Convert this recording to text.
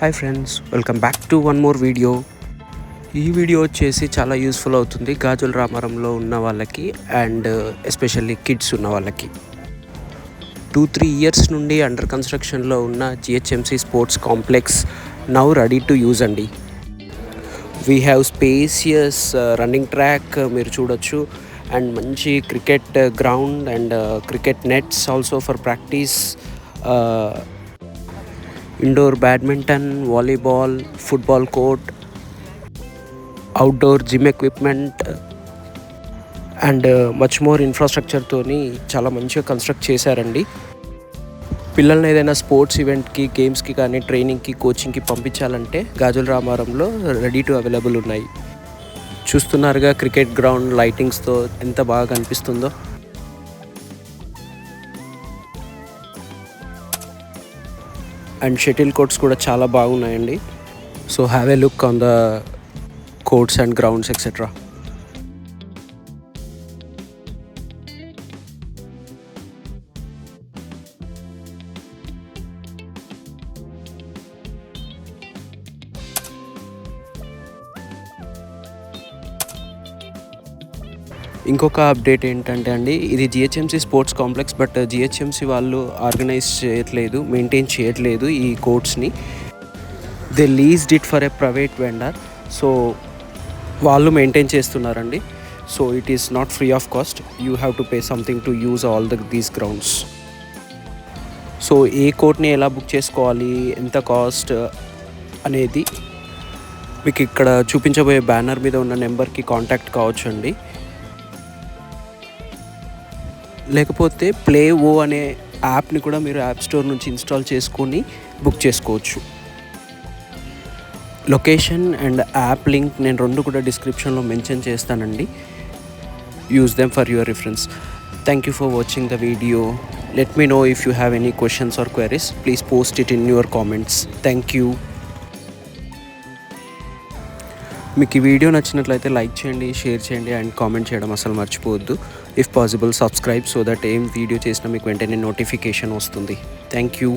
Hi friends welcome back to one more video ఈ video వచ్చేసి చాలా యూస్ఫుల్ అవుతుంది గాజుల రామారంలో ఉన్న వాళ్ళకి అండ్ ఎస్పెషల్లీ కిడ్స్ ఉన్న వాళ్ళకి. టూ త్రీ ఇయర్స్ నుండి అండర్ కన్స్ట్రక్షన్లో ఉన్న GHMC sports complex now ready to use అండి. We have spacious running track మీరు చూడొచ్చు. అండ్ మంచి cricket ground and cricket nets also for practice indoor badminton volleyball football court outdoor gym equipment and much more ఇన్ఫ్రాస్ట్రక్చర్తోని చాలా మంచిగా construct చేశారండి. పిల్లల్ని ఏదైనా sports ఈవెంట్కి గేమ్స్కి కానీ ట్రైనింగ్కి కోచింగ్కి పంపించాలంటే గాజుల రామారంలో రెడీ టు అవైలబుల్ ఉన్నాయి. చూస్తున్నారుగా క్రికెట్ గ్రౌండ్ లైటింగ్స్తో ఎంత బాగా కనిపిస్తుందో. అండ్ షటిల్ కోర్ట్స్ కూడా చాలా బాగున్నాయండి. So have a look on the courts and grounds etcetera ఇంకొక అప్డేట్ ఏంటంటే అండి ఇది GHMC sports complex but GHMC వాళ్ళు ఆర్గనైజ్ చేయట్లేదు మెయింటైన్ చేయట్లేదు ఈ కోర్ట్స్ని they leased it for a private vendor so వాళ్ళు మెయింటైన్ చేస్తున్నారండి. So it is not free of cost you have to pay something to use all the these grounds so ఏ కోర్ట్ని ఎలా book చేసుకోవాలి ఎంత cost అనేది మీకు ఇక్కడ చూపించబోయే బ్యానర్ మీద ఉన్న నెంబర్కి కాంటాక్ట్ కావచ్చు అండి లేకపోతే ప్లే ఓ అనే యాప్ని కూడా మీరు యాప్ స్టోర్ నుంచి ఇన్స్టాల్ చేసుకొని బుక్ చేసుకోవచ్చు. లొకేషన్ అండ్ యాప్ లింక్ నేను రెండు కూడా డిస్క్రిప్షన్లో మెన్షన్ చేస్తానండి. Use them for your reference thank you for watching the video let me know if you have any questions or queries please post it in your comments thank you మీకు ఈ video నచ్చినట్లయితే like చేయండి share చేయండి and comment చేయడం అసలు మర్చిపోవద్దు. If possible subscribe so that ఏం video చేసినా మీకు వెంటనే నోటిఫికేషన్ వస్తుంది. Thank you